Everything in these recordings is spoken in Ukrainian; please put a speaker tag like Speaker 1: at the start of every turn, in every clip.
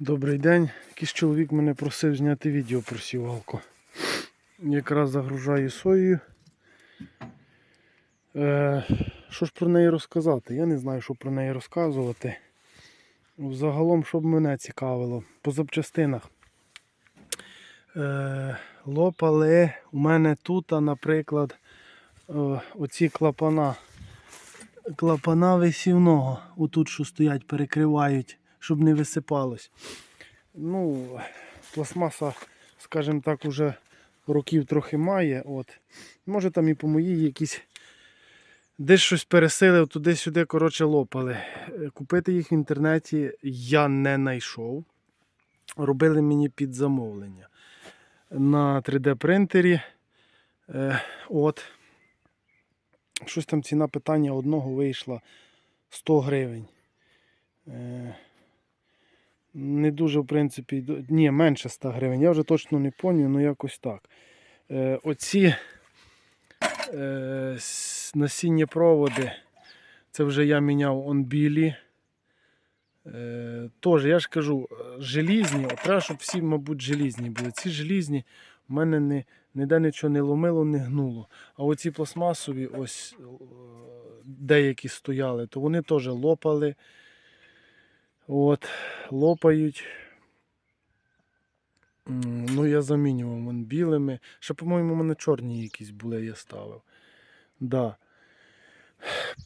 Speaker 1: Добрий день. Якийсь чоловік мене просив зняти відео про сівалку. Якраз загружаю соєю. Е, що ж про неї розказати? Я не знаю, що про неї розказувати. Взагалом, що б мене цікавило, по запчастинах. Е, лопали у мене тут, наприклад, е, оці клапана. Клапана висівного. Отут, що стоять, перекривають, щоб не висипалось. Ну, пластмаса, скажімо так, уже років трохи має. От. Може там і по моїй якісь десь щось пересилив, туди-сюди, коротше, лопали. Е, Купити їх в інтернеті я не знайшов. Робили мені під замовлення на 3D принтері. Е, от. Щось там ціна питання одного вийшла 100 гривень. Е, не дуже, в принципі, ні, менше 100 гривень. Я вже точно не пам'ятаю, ну якось так. Е, оці е, насіння проводи, це вже я міняв он білі. Е, Тож, я ж кажу, е, желізні, треба, щоб всі, мабуть, желізні були. Ці желізні в мене не, ніде нічого не ломило, не гнуло. А оці пластмасові, ось е, деякі стояли, то вони теж лопали. От, лопають. Ну, я замінював вон білими. Ще, по-моєму, у мене чорні якісь були, я ставив. Да.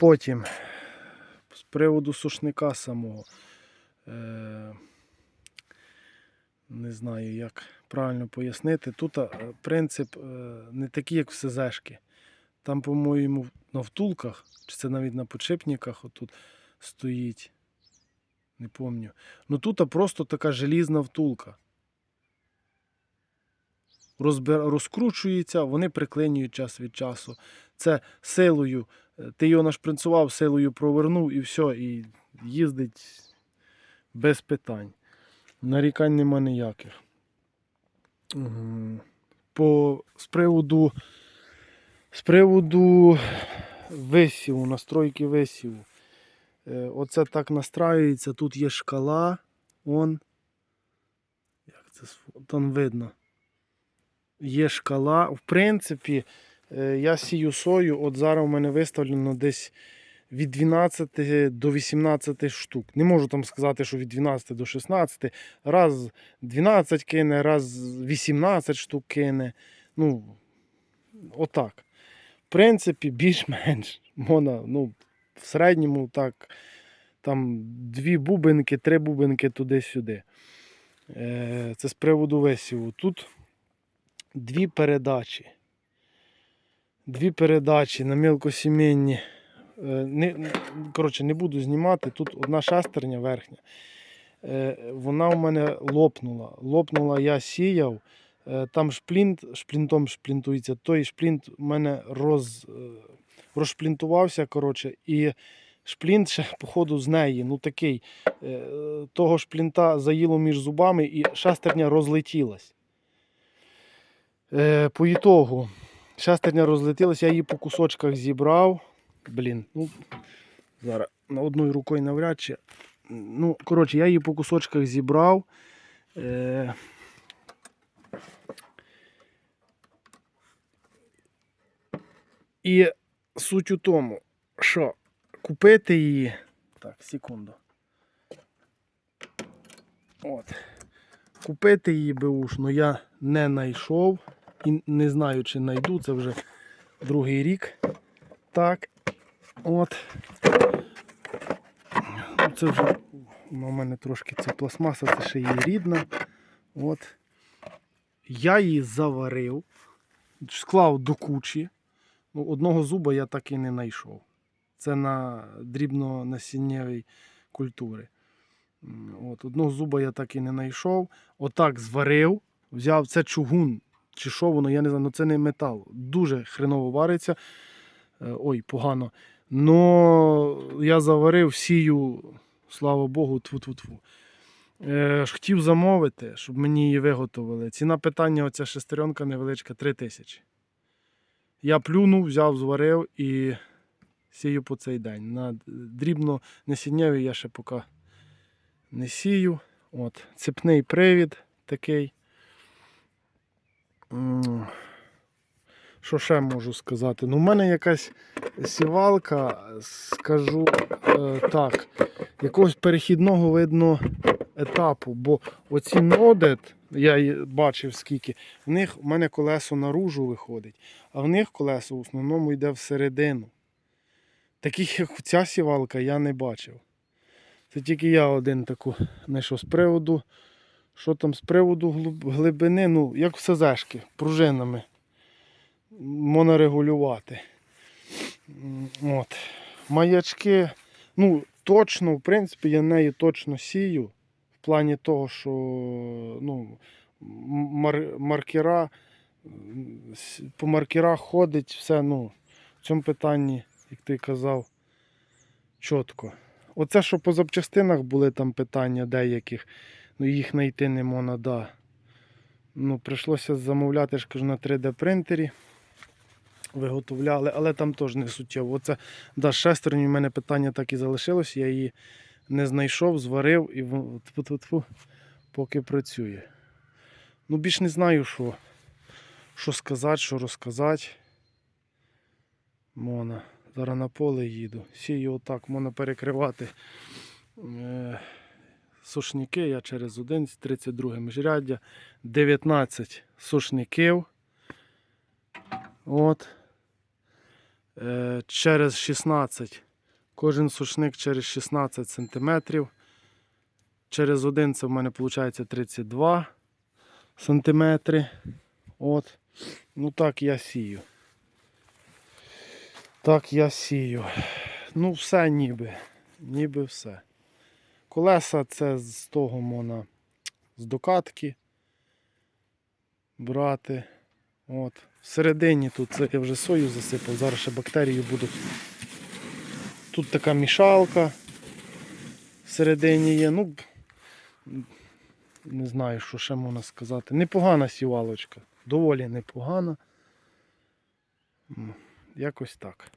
Speaker 1: Потім, з приводу сушника самого. Е, не знаю, як правильно пояснити. Тут е, принцип е, не такий, як в СЗшки. Там, по-моєму, на втулках, чи це навіть на подшипниках отут стоїть. Не пам'ятаю. Ну тут просто така желізна втулка. Розбир... Розкручується, вони приклинюють час від часу. Це силою. е, Ти його нашпринцував, силою провернув і все, і їздить без питань. Нарікань нема ніяких. По, з приводу, з приводу висіву, настройки висіву. Е, Оце так настраюється. Тут є шкала. Он. Як це там видно? Є шкала. В принципі, е, я сію сою. От зараз у мене виставлено десь від 12 до 18 штук. Не можу там сказати, що від 12 до 16. Раз 12 кине, раз 18 штук кине. Ну, отак. В принципі, більш-менш можна, ну, в середньому так, там дві бубинки, три бубинки туди-сюди. Е, Це з приводу висіву. Тут дві передачі. Дві передачі на мілкосімейні. Е, коротше, не буду знімати. Тут одна шестерня верхня. Е, Вона у мене лопнула. Лопнула, я сіяв. Там шплінт, шплінтом шплінтується. Той шплінт у мене роз, розшплінтувався. Коротше, і шплінт ще, походу, з неї. Ну такий. е, Того шплінта заїло між зубами і шестерня розлетілась. Е, По ітогу, шестерня розлетілась, я її по кусочках зібрав. Блін, ну зараз на одною рукою навряд чи. Ну, коротше, я її по кусочках зібрав. Е, І суть у тому, що купити її. Так, секунду. От. Купити її беушну я не знайшов і не знаю, чи знайду. Це вже другий рік. Так. От. Ну, Це вже у мене трошки ця пластмаса, це ще її рідна. От. Я її заварив, склав до кучі. Ну, одного зуба я так і не знайшов. Це на дрібно-насіннєвій культури. От, одного зуба я так і не знайшов. Отак зварив, взяв це чугун, чи що воно, я не знаю, ну це не метал. Дуже хреново вариться. Е, Ой, погано. Но я заварив, сію, слава Богу, тфу-тфу-тфу. Е, хотів замовити, щоб мені її виготовили. Ціна питання, оця шестеренка невеличка 3 тисячі. Я плюнув, взяв, зварив і сію по цей день. На дрібно насіннєві я ще поки не сію. От, цепний привід такий. Що ще можу сказати? Ну, в мене якась сівалка, скажу е, так, якогось перехідного видно етапу, бо оці нодет, я бачив скільки, в них в мене колесо наружу виходить, а в них колесо в основному йде всередину. Таких, як ця сівалка, я не бачив. Це тільки я один таку знайшов з приводу. Що там з приводу глибини, ну, як в СЗшки, пружинами. Можна регулювати. М, От. Маячки, ну, точно, в принципі, я нею точно сію. Плані того, що ну, мар- маркера, по маркерах ходить, все, ну, в цьому питанні, як ти казав, чітко. Оце, що по запчастинах були там питання деяких, ну їх знайти не можна, да. Ну, прийшлося замовляти, я ж кажу, на 3D принтері. Виготовляли, але там теж не суттєво. Оце да, шестерню в мене питання так і залишилось. Я її не знайшов, зварив і в- тьфу-тьфу-тьфу, поки працює. Ну, більш не знаю, що, що сказати, що розказати. Мона. Зараз на поле їду. Сію отак, можна перекривати е, сушники. Я через один, 32 міжряддя, 19 сушників. От. Е, через 16. Кожен сушник через 16 сантиметрів. Через один це в мене виходить 32 сантиметри. От. Ну так я сію. Так я сію. Ну, все ніби. Ніби все. Колеса це з того можна з докатки брати. От. Всередині тут це я вже сою засипав, зараз ще бактерії будуть. Тут така мішалка всередині є. Ну, не знаю, що ще можна сказати. Непогана сівалочка. Доволі непогана. Якось так.